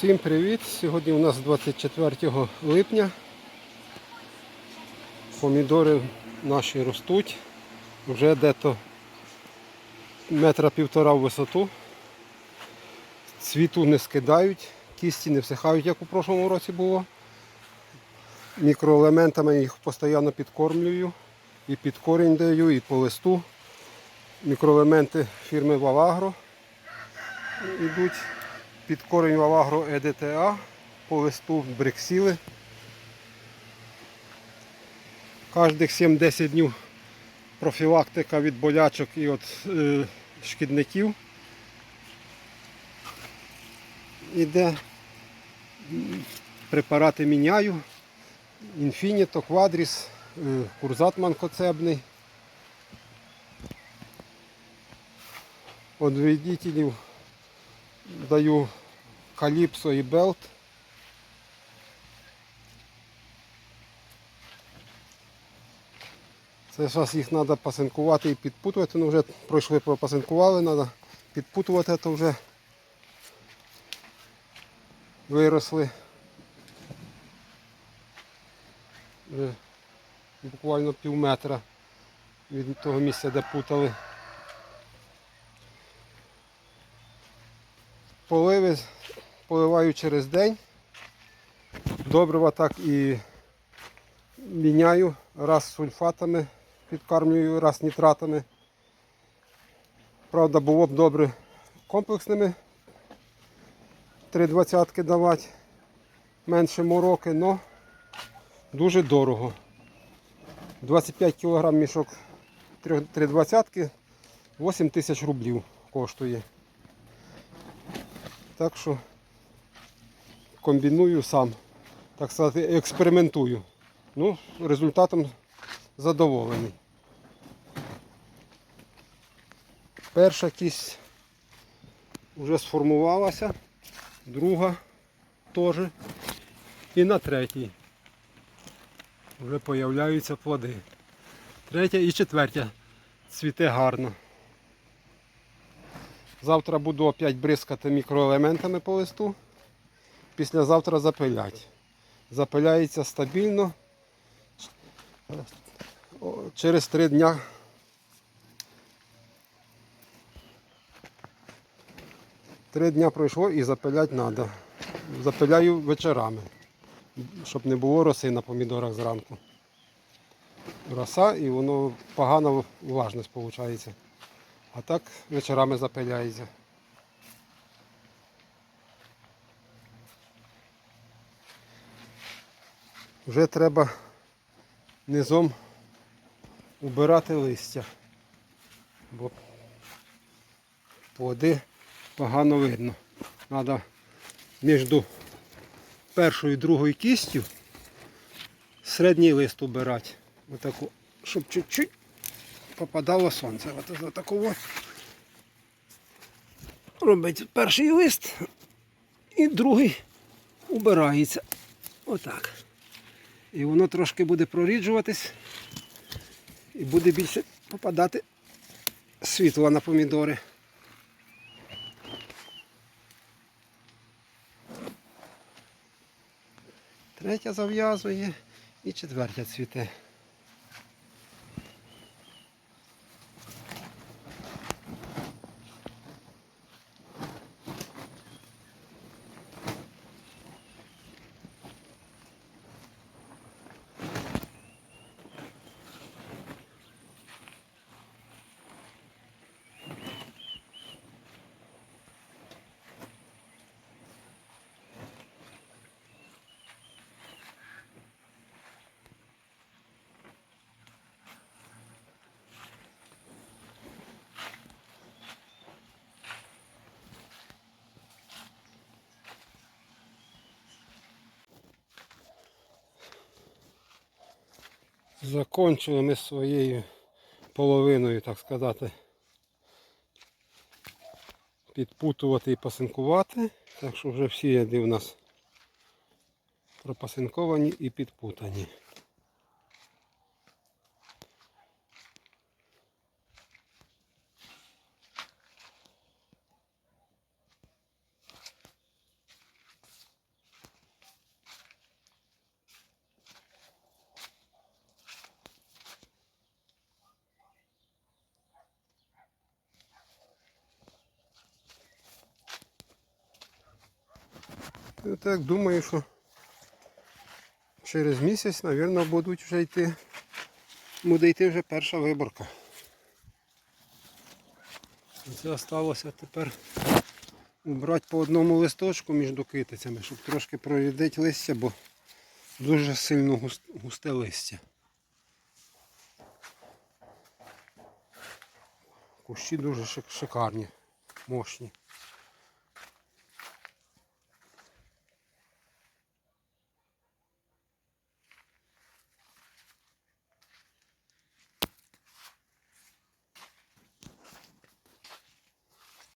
Всім привіт! Сьогодні у нас 24 липня. Помідори наші ростуть. Вже дето метра півтора в висоту. Цвіту не скидають, кісті не всихають, як у прошлому році було. Мікроелементами їх постійно підкормлюю. І під корінь даю, і по листу. Мікроелементи фірми Валагро йдуть під корінь Валагро ЕДТА, по листу брексіли. Кожних 7-10 днів профілактика від болячок і від е, шкідників. Іде препарати міняю. Інфініто, квадріс, е, курзат манкоцебний. От вредителів даю каліпсо і белт. Це зараз їх треба пасинкувати і підпутувати. Ну вже пройшли, пропасинкували, треба підпутувати, то вже виросли. Вже буквально пів метра від того місця, де путали. Поливи поливаю через день. Добрива так і міняю. Раз сульфатами підкармлюю, раз нітратами. Правда, було б добре комплексними три двадцятки давати, менше мороки, але дуже дорого. 25 кг мішок три двадцятки 8 тисяч рублів коштує. Так що комбіную сам, так сказати, експериментую. Ну, результатом задоволений. Перша кість вже сформувалася, друга теж. І на третій вже появляються плоди. Третя і четвертя цвіте гарно. Завтра буду опять бризкати мікроелементами по листу. Післязавтра запилять. Запиляється стабільно. Через три дня три дня пройшло і запилять треба. Запиляю вечорами, щоб не було роси на помідорах зранку. Роса і воно погана влажність виходить. А так вечорами запиляється. Вже треба низом убирати листя, бо плоди погано видно. Треба між першою і другою кістю середній лист убирати. Отаку, щоб чуть-чуть попадало сонце. От за такого робить перший лист і другий убирається. Отак. І воно трошки буде проріджуватись і буде більше попадати світла на помідори. Третя зав'язує і четвертя цвіте. Закончили ми своєю половиною, так сказати, підпутувати і пасинкувати. Так що вже всі ряди у нас пропасинковані і підпутані. Я так думаю, що через місяць, мабуть, будуть вже йти. Буде йти вже перша виборка. Це залишилося тепер убрати по одному листочку між китицями, щоб трошки прорядити листя, бо дуже сильно густе листя. Кущі дуже шикарні, мощні.